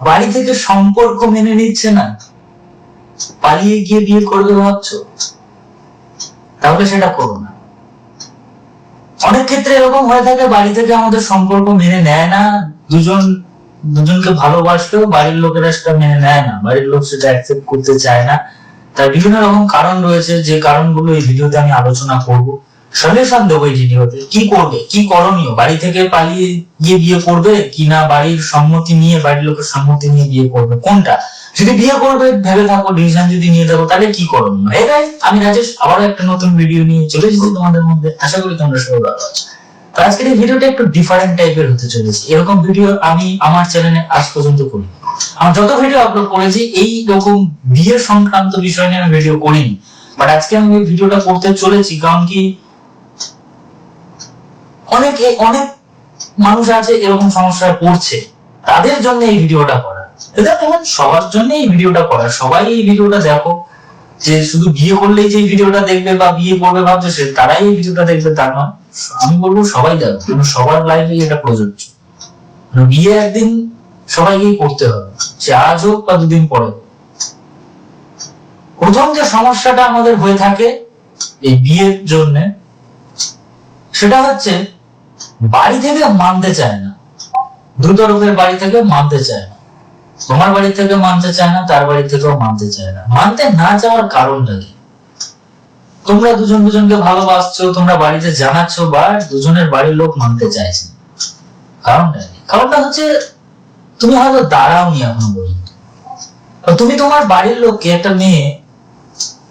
বাড়ি থেকে সম্পর্ক মেনে নিচ্ছে না, পালিয়ে গিয়ে বিয়ে করবে ভাবছ? তাহলে সেটা করো না। অনেক ক্ষেত্রে এরকম হয়ে থাকে, বাড়ি থেকে আমাদের সম্পর্ক মেনে নেয় না। দুজন, দুজনকে ভালোবাসলেও বাড়ির লোকেরা সেটা মেনে নেয় না। বাড়ির লোক সেটা অ্যাকসেপ্ট করতে চায় না। তার বিভিন্ন রকম কারণ রয়েছে। যে কারণগুলো এই ভিডিওতে আমি আলোচনা করব। সলিউশন দেবো এই ভিডিওতে। কি করবে? কি করণীয়? বাড়ি থেকে পালিয়ে গিয়ে বিয়ে করবে কি না বাড়ির সম্মতি নিয়ে বাড়ির লোকের সম্মতি নিয়ে বিয়ে করবে? কোনটা? যদি বিয়ে করবে ভেবে থাকো ডিসিশন যদি নিয়ে থাকো তাহলে কি করণীয়? এই guys, আমি রাজেশ আবারও একটা নতুন ভিডিও নিয়ে চলে এসেছি তোমাদের মধ্যে। আশা করি তোমরা সবাই ভালো আছো। তো আজকের এই ভিডিওটা একটু ডিফারেন্ট টাইপের হতে চলেছে। এরকম ভিডিও আমি আমার চ্যানেলে আজ পর্যন্ত করি আমি যত ভিডিও আপলোড করেছি এই রকম বিয়ের সংক্রান্ত বিষয় নিয়ে আমি ভিডিও করিনি। বাট আজকে আমি ভিডিওটা করতে চলেছি কারণ কি অনেক অনেক মানুষ আছে এরকম সমস্যায় পড়ছে, তাদের জন্য এই ভিডিওটা করা। এটা তেমন সবার জন্য এই ভিডিওটা করা। সবাই এই ভিডিওটা দেখো, যে শুধু বিয়ে করলেই যে ভিডিওটা দেখবে বা বিয়ে করবে ভাবছে সে, তারাই এই ভিডিওটা দেখবে, তা নয়। আমি বলব সবাই দেখো সবার লাইফে এটা প্রযোজ্য। বিয়ে একদিন সবাইকেই করতে হবে, সে আজ হোক বা দুদিন পরে। প্রথম যে সমস্যাটা আমাদের হয়ে থাকে এই বিয়ের জন্য, সেটা হচ্ছে বাড়ি থেকে মানতে চায় না। দু তরফের বাড়ি থেকে মানতে চায় না। তোমার বাড়ি থেকে মানতে চায় না, তার বাড়ি থেকেও মানতে চায় না। মানতে না চাওয়ার কারণটা কি? তোমরা দুজন দুজনকে ভালোবাসছো, তোমরা বাড়িতে জানাচ্ছ বা দুজনের বাড়ির লোক মানতে চাইছে কারণটা কি? কারণটা হচ্ছে, তুমি হয়তো দাঁড়াওনি এখনও পর্যন্ত। তুমি তোমার বাড়ির লোককে, একটা মেয়ে,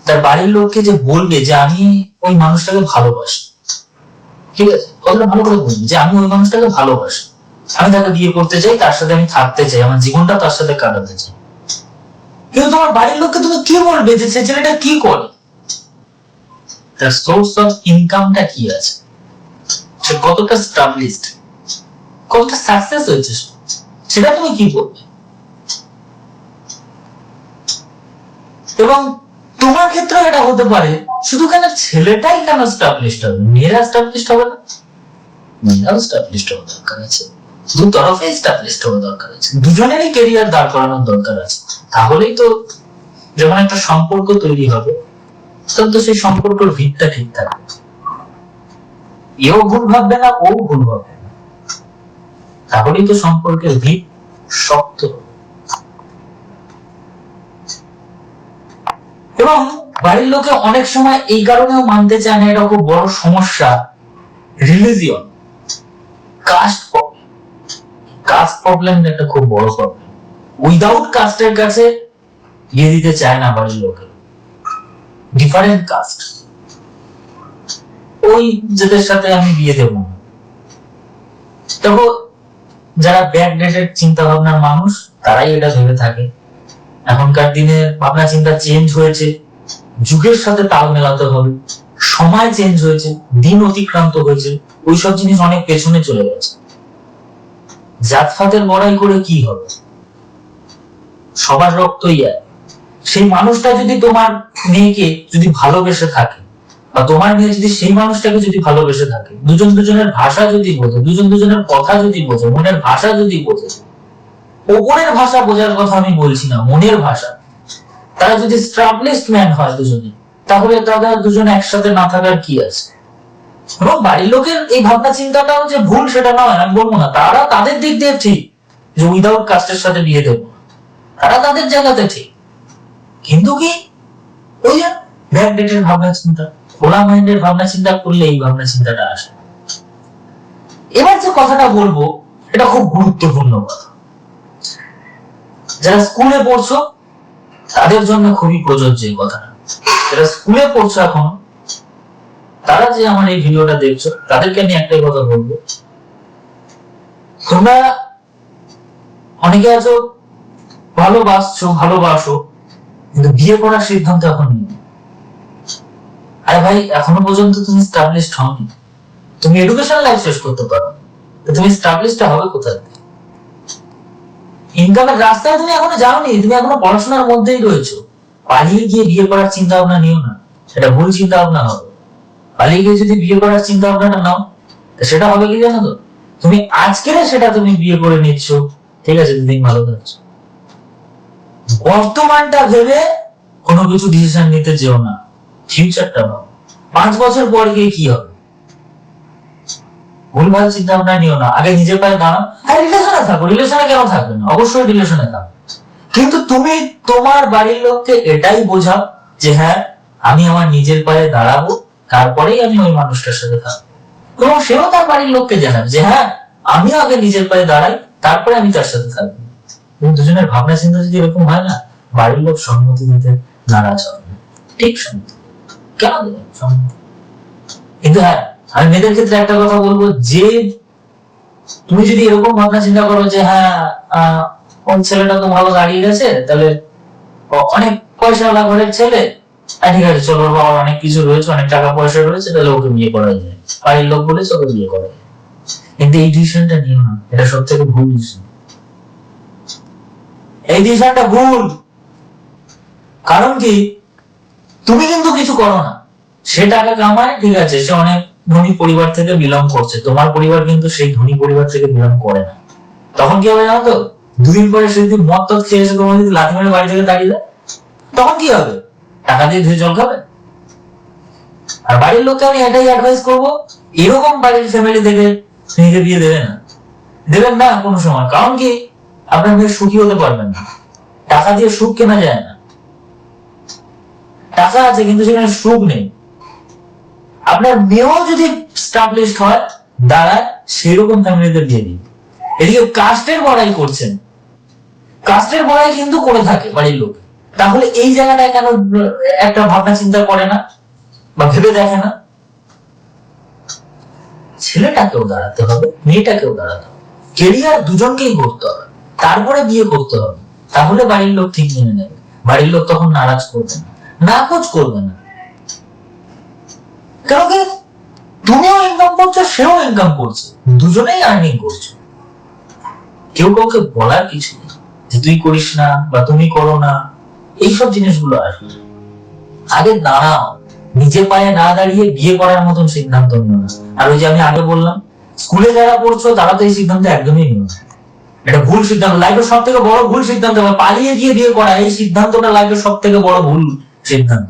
তার বাড়ির লোককে যে বলবে যে, আমি ওই মানুষটাকে ভালোবাসি। ঠিক আছে? কথাটা ভালো করে বলবি যে আমি ওই মানুষটাকে ভালোবাসি। আমি তাকে বিয়ে করতে চাই, তার সাথে আমি থাকতে চাই, আমার জীবনটা তার সাথে কাটাতে চাই। কিন্তু তোমার বাড়ির লোককে তুমি কি বলবে যে সে ছেলেটা কি করে? তার সোর্স অফ ইনকামটা কি আছে? সে কতটা স্টাবলিশড কতটা সাকসেস হয়েছে? সেটা তুমি কি বলবে? এবং তোমার ক্ষেত্রে এটা হতে পারে, শুধু কেন ছেলেটাই কেন স্টাবলিশড হবে? মেয়েরা স্টাবলিশড হবে না। মেয়েরাও স্টাবলিশড হওয়া দরকার আছে। দু তরফে দরকার আছে। দুজনেরই কেরিয়ার দাঁড় করানোর দরকার আছে। তাহলেই তো যখন একটা সম্পর্ক তৈরি হবে, তখন তো সেই সম্পর্কের ভিতটা ঠিক থাকবে। এও ভুল ভাববে না, ও ভুল তাহলেই তো সম্পর্কের ভিত শক্ত এবং বাড়ির লোকে অনেক সময় এই কারণেও মানতে চায় না খুব বড় সমস্যা রিলিজিয়ন কাস্ট কাস্ট প্রবলেম একটা খুব বড় প্রবলেম উইদাউট কাস্টের কাছে বিয়ে দিতে চায় না লোকে ডিফারেন্ট কাস্ট ওই যাদের সাথে আমি বিয়ে দেব। তবে যারা ব্যাক ডেটেড চিন্তা ভাবনার মানুষ, তারাই এটা ভেবে থাকে। এখনকার দিনে ভাবনা চিন্তা চেঞ্জ হয়েছে। যুগের সাথে তাল মেলাতে হবে। সময় চেঞ্জ হয়েছে, দিন অতিক্রান্ত হয়েছে, ওইসব জিনিস অনেক পেছনে চলে গেছে। জাতফাতের লড়াই করে কি হবে? সবার রক্তই এক। সেই মানুষটা যদি তোমার মেয়েকে যদি ভালোবেসে থাকে, বা তোমার মেয়ে যদি সেই মানুষটাকে যদি ভালোবেসে থাকে, দুজন দুজনের ভাষা যদি বোঝে, দুজন দুজনের কথা যদি বোঝে, মনের ভাষা যদি বোঝে ওপরের ভাষা বোঝার কথা আমি বলছি না, মনের ভাষা। তারা যদি স্ট্রাবলিস্ট ম্যান হয় দুজনে তাহলে তারা দুজন একসাথে না থাকার কি আছে? এবং বাড়ির লোকের এই ভাবনা চিন্তাটাও যে ভুল সেটা নয়, আমি বলব না। তারা তাদের দিক দিয়ে ঠিক, যে উইদাউট কাস্টের সাথে বিয়ে দেবো। তারা তাদের জায়গাতে ঠিক। কিন্তু কি? ওই যে ব্যাকডেটের ভাবনা চিন্তা, খোলা মাইন্ডের ভাবনা চিন্তা করলে এই ভাবনা চিন্তাটা আসে এবার যে কথাটা বলব, এটা খুব গুরুত্বপূর্ণ কথা। যারা স্কুলে পড়ছো, তাদের জন্য খুবই প্রযোজ্য এই কথাটা। যারা স্কুলে পড়ছো এখন, তারা যে আমার এই ভিডিওটা দেখছ, তাদেরকে আমি একটাই কথা বলব। তোমরা অনেকে আছো, ভালোবাসছো, ভালোবাসো, কিন্তু বিয়ে করার সিদ্ধান্ত এখন আরে ভাই, এখনও পর্যন্ত তুমি স্টাবলিশড হওনি। তুমি এডুকেশন লাইফ শেষ করতে পারো তুমি স্টাবলিশড হবে কোথায়? ইনকামের রাস্তায় তুমি এখনও যাওনি, তুমি এখনও পড়াশোনার মধ্যেই রয়েছো। পালিয়ে গিয়ে বিয়ে করার চিন্তা ভাবনা নিও না। সেটা ভুল চিন্তা ভাবনা হবে। পালিয়ে গিয়ে যদি বিয়ে করার চিন্তা ভাবনাটা নাও সেটা হবে কি জানো তো? তুমি আজকের সেটা তুমি বিয়ে করে নিচ্ছ। ঠিক আছে, দুদিন ভালো থাকছো। বর্তমানটা ভেবে কোনো কিছু ডিসিশন নিতে যেও না। ফিউচারটা ভাবো। পাঁচ বছর পর গিয়ে কি হবে? ভুল ভুলভাল চিন্তা ভাবনা নিও না। আগে নিজের পায়ে দাঁড়াও। হ্যাঁ রিলেশনে থাকো। রিলেশনে কেন থাকবে না? অবশ্যই রিলেশনে থাকো। কিন্তু তুমি তোমার বাড়ির লোককে এটাই বোঝাও যে হ্যাঁ আমি আমার নিজের পায়ে দাঁড়াবো, তারপরেই আমি ওই মানুষটার সাথে থাকব। এবং সেও তার বাড়ির লোককে জানাবে যে হ্যাঁ আমিও আগে নিজের পায়ে দাঁড়াই, তারপরে আমি তার সাথে থাকব। দুজনের ভাবনা চিন্তা যদি এরকম হয় না, বাড়ির লোক সম্মতি দিতে নারাজ হবে। ঠিক কিন্তু হ্যাঁ আমি মেয়েদের ক্ষেত্রে একটা কথা বলব, যে তুমি যদি এরকম ভাবনা চিন্তা করো যে হ্যাঁ কোন ছেলেটা তো ভালো দাঁড়িয়ে গেছে, তাহলে অনেক পয়সাওয়ালা ঘরের ছেলে। ঠিক আছে, চলো বাবার অনেক কিছু রয়েছে, অনেক টাকা পয়সা রয়েছে, তাহলে ওকে বিয়ে করা যায়। বাড়ির লোক বলেছে ওকে বিয়ে করা যায়। কিন্তু এই ডিসিশনটা নিও না, এটা সব থেকে ভুল ডিসিশন এই ডিসিশনটা ভুল। কারণ কি? তুমি কিন্তু কিছু করো না। সে টাকা কামায়, ঠিক আছে, সে অনেক ধনী পরিবার থেকে বিলং করছে। তোমার পরিবার কিন্তু সেই ধনী পরিবার থেকে বিলং করে না। তখন কি হবে জানো তো? দুদিন পরে সে যদি মদ টদ খেয়ে তোমার যদি মেরে বাড়ি থেকে দাঁড়িয়ে দেয় তখন কি হবে? টাকা দিয়ে ধুয়ে জল খাবে? আর বাড়ির লোককে আমি এটাই অ্যাডভাইস করব, এরকম বাড়ির ফ্যামিলি থেকে বিয়ে দেবে না। দেবেন না কোনো সময়। কারণ কি? আপনার মেয়ে সুখী হতে পারবেন না। টাকা দিয়ে সুখ কেনা যায় না। টাকা আছে, কিন্তু সেখানে সুখ নেই। আপনার মেয়েও যদি স্টাবলিশড হয়, দাঁড়ায়, সেরকম ফ্যামিলিতে বিয়ে দিন। এদিকে কাস্টের বড়াই করছেন। কাস্টের বড়াই কিন্তু করে থাকে বাড়ির লোক। তাহলে এই জায়গাটায় কেন একটা ভাবনা চিন্তা করে না? বা ভেবে দেখে না? ছেলেটাকেও দাঁড়াতে হবে, মেয়েটাকেও দাঁড়াতে হবে। কেরিয়ার দুজনকেই করতে হবে, তারপরে বিয়ে করতে হবে। তাহলে বাড়ির লোক ঠিক মেনে নেবে। বাড়ির লোক তখন নারাজ করবে না, নাকচ করবে না। কেন কি? তুমিও ইনকাম করছ, সেও ইনকাম করছে। দুজনেই আর্নিং করছ। কেউ কাউকে বলার কিছু নেই। যে তুই করিস না বা তুমি করো না, এইসব জিনিসগুলো আসবে। আগে দাঁড়াও, নিজের পায়ে না দাঁড়িয়ে বিয়ে করার মতন সিদ্ধান্ত নিও না। আর ওই যে আমি আগে বললাম, স্কুলে যারা পড়ছো, তারা তো এই সিদ্ধান্ত একদমই নিও না। এটা ভুল সিদ্ধান্ত লাইফের সব থেকে বড় ভুল সিদ্ধান্ত পালিয়ে গিয়ে বিয়ে করা, এই সিদ্ধান্তটা লাইফের সব থেকে বড় ভুল সিদ্ধান্ত।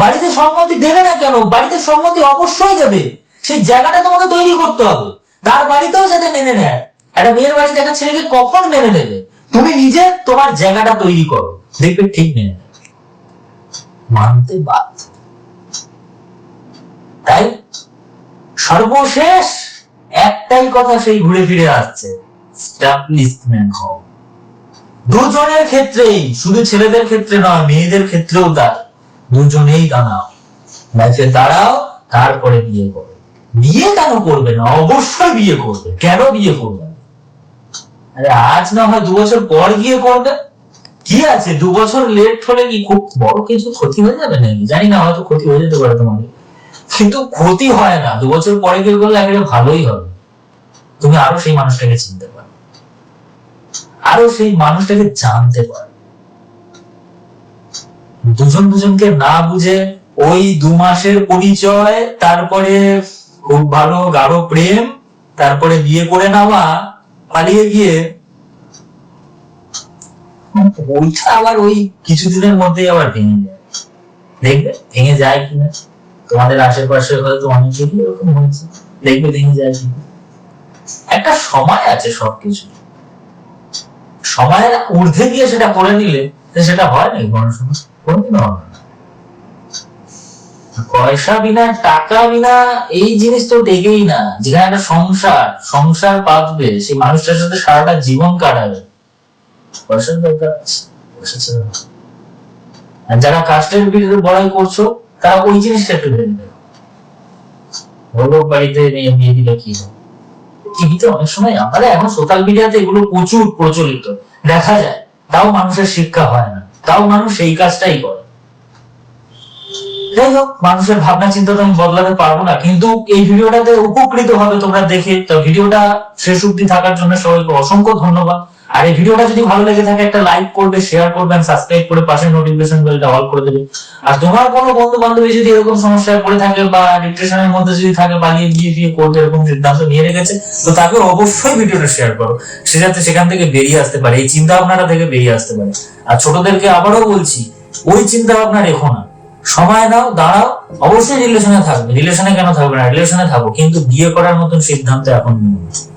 বাড়িতে সম্মতি দেবে না কেন? বাড়িতে সম্মতি অবশ্যই দেবে। সেই জায়গাটা তোমাকে তৈরি করতে হবে। তার বাড়িতেও যাতে মেনে নেয়। একটা মেয়ের বাড়িতে একটা ছেলেকে কখন মেনে নেবে? তুমি নিজে তোমার জায়গাটা তৈরি করো। দেখবে ঠিক মেনে মানতে বাধ্য। তাই সর্বশেষ একটাই কথা সেই ঘুরে ফিরে আসছে। দুজনের ক্ষেত্রেই, শুধু ছেলেদের ক্ষেত্রে নয়, মেয়েদের ক্ষেত্রেও তার। দুজনেই দাঁড়াও। লাইফে দাঁড়াও, তারপরে বিয়ে করো। বিয়ে কেন করবে না? অবশ্যই বিয়ে করবে। কেন বিয়ে করবে? আরে আজ না হয় দু বছর পর গিয়ে করবে। কি আছে? দু বছর লেট হলে কি খুব বড় কিছু ক্ষতি হয়ে যাবে নাকি? জানি না, হয়তো ক্ষতি হয়ে যেতে পারে তোমাকে কিন্তু ক্ষতি হয় না। দু বছর পরে গিয়ে করলে একেবারে ভালোই হবে। তুমি আরও সেই মানুষটাকে চিনতে পারো। আরও সেই মানুষটাকে জানতে পারো। দুজন দুজনকে না বুঝে ওই দু মাসের পরিচয়, তারপরে খুব ভালো, গাঢ় প্রেম, তারপরে বিয়ে করে নেওয়া পালিয়ে গিয়ে ওইটা আবার ওই কিছুদিনের মধ্যেই আবার ভেঙে যায়। দেখবে? ভেঙে যায় কিনা? তোমাদের আশেপাশে হয়তো অনেকেরই এরকম হয়েছে। দেখবে ভেঙে যায় কিনা? একটা সময় আছে সবকিছু। সময়ের ঊর্ধ্বে গিয়ে সেটা করে নিলে, সেটা হয় নাকি কোনো সময়? হবে না। পয়সা বিনা, টাকা বিনা, এই জিনিস তো টেকেই না। যেখানে একটা সংসার সংসার পাতবে, সেই মানুষটার সাথে সারাটা জীবন কাটাবে। পয়সার দরকার আর যারা কাস্টের বিরুদ্ধে বড়াই করছ, তারা ওই জিনিসটা একটু ভেবে নেবে বড় বাড়িতে মেয়ে বিয়ে দিলে কি টিভিতে অনেক সময় আমাদের এখন সোশ্যাল মিডিয়াতে এগুলো প্রচুর প্রচলিত। দেখা যায়, তাও মানুষের শিক্ষা হয় না। তাও মানুষ এই কাজটাই করে। যাই হোক, মানুষের ভাবনা চিন্তা তো আমি বদলাতে পারব না, কিন্তু এই ভিডিওটাতে উপকৃত হবে তোমরা দেখে, তো ভিডিওটা শেষ অব্দি থাকার জন্য সবাইকে অসংখ্য ধন্যবাদ। আর এই ভিডিওটা যদি ভালো লেগে থাকে, একটা লাইক করবে শেয়ার করবেন সাবস্ক্রাইব করে পাশে নোটিফিকেশন বেলটা অল করে দেবে। আর তোমার কোনো বন্ধু বান্ধবী যদি এরকম সমস্যায় পড়ে থাকে, বা ডিপ্রেশনের মধ্যে যদি থাকে, পালিয়ে গিয়ে বিয়ে করবে, এরকম সিদ্ধান্ত নিয়ে রেখেছে, তো তাকে অবশ্যই ভিডিওটা শেয়ার করো। সে যাতে সেখান থেকে বেরিয়ে আসতে পারে, এই চিন্তা ভাবনাটা থেকে বেরিয়ে আসতে পারে। আর ছোটদেরকে আবারও বলছি, ওই চিন্তা ভাবনা রেখো না। সময় দাও, দাঁড়াও, অবশ্যই রিলেশনে থাকবে। রিলেশনে কেন থাকবে না? রিলেশনে থাকব কিন্তু বিয়ে করার মতন সিদ্ধান্ত এখন নিও না।